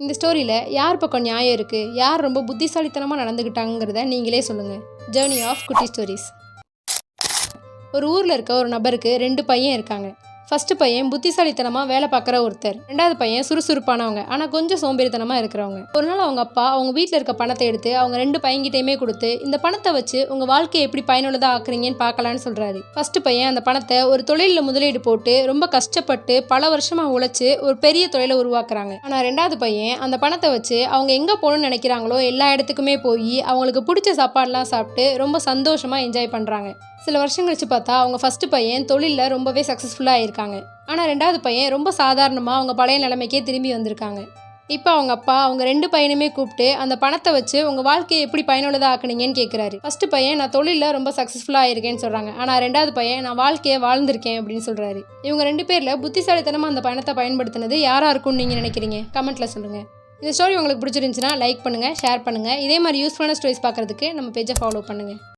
இந்த ஸ்டோரியில் யார் பக்கம் நியாயம் இருக்குது யார் ரொம்ப புத்திசாலித்தனமாக நடந்துக்கிட்டாங்கிறத நீங்களே சொல்லுங்கள் ஜேர்னி ஆஃப் குட்டி ஸ்டோரிஸ் ஒரு ஊரில் இருக்க ஒரு நபருக்கு ரெண்டு பையன் இருக்காங்க. ஃபஸ்ட்டு பையன் புத்திசாலித்தனமாக வேலை பார்க்குற ஒருத்தர். ரெண்டாவது பையன் சுறுசுறுப்பானவங்க. ஆனால் கொஞ்சம் சோம்பேறித்தனமாக இருக்கிறவங்க. ஒரு நாள் அவங்க அப்பா அவங்க வீட்டில் இருக்க பணத்தை எடுத்து அவங்க ரெண்டு பையன்கிட்டையுமே கொடுத்து இந்த பணத்தை வச்சு உங்கள் வாழ்க்கையை எப்படி பயனுள்ளதாக ஆக்குறீங்கன்னு பார்க்கலான்னு சொல்கிறாரு ஃபஸ்ட்டு பையன் அந்த பணத்தை ஒரு தொழிலில் முதலீடு போட்டு ரொம்ப கஷ்டப்பட்டு பல வருஷமாக உழைச்சி ஒரு பெரிய தொழிலை உருவாக்குறாங்க. ஆனால் ரெண்டாவது பையன் அந்த பணத்தை வச்சு அவங்க எங்கே போகணும்னு நினைக்கிறாங்களோ எல்லா இடத்துக்குமே போய் அவங்களுக்கு பிடிச்ச சாப்பாடுலாம் சாப்பிட்டு ரொம்ப சந்தோஷமாக என்ஜாய் பண்ணுறாங்க சில வருஷம் கழிச்சு பார்த்தா அவங்க ஃபஸ்ட்டு பையன் தொழிலில் ரொம்பவே சக்ஸஸ்ஃபுல்லாக இருக்காங்க. ஆனால் ரெண்டாவது பையன் ரொம்ப சாதாரணமாக அவங்க பழைய நிலைமைக்கே திரும்பி வந்திருக்காங்க. இப்போ அவங்க அப்பா அவங்க ரெண்டு பையனுமே கூப்பிட்டு அந்த பணத்தை வச்சு உங்கள் வாழ்க்கையை எப்படி பயனுள்ளதாக ஆக்குனீங்கன்னு கேட்குறாரு ஃபஸ்ட்டு பையன் நான் தொழிலில் ரொம்ப சக்ஸஸ்ஃபுல்லாக இருக்கேன்னு சொல்கிறாங்க ஆனால் ரெண்டாவது பையன் நான் வாழ்க்கையை வாழ்ந்திருக்கேன் அப்படின்னு சொல்கிறாரு இவங்க ரெண்டு பேரில் புத்திசாலித்தனமாக அந்த பணத்தை பயன்படுத்தினது யாராக இருக்கும்னு நீங்கள் நினைக்கிறீங்க? கமெண்ட்டில் சொல்லுங்கள் இந்த ஸ்டோரி உங்களுக்கு பிடிச்சிருந்துச்சுன்னா லைக் பண்ணுங்கள் ஷேர் பண்ணுங்கள் இதே மாதிரி யூஸ்ஃபுல்லான ஸ்டோரிஸ் பார்க்குறதுக்கு நம்ம பேஜை ஃபாலோ பண்ணுங்கள்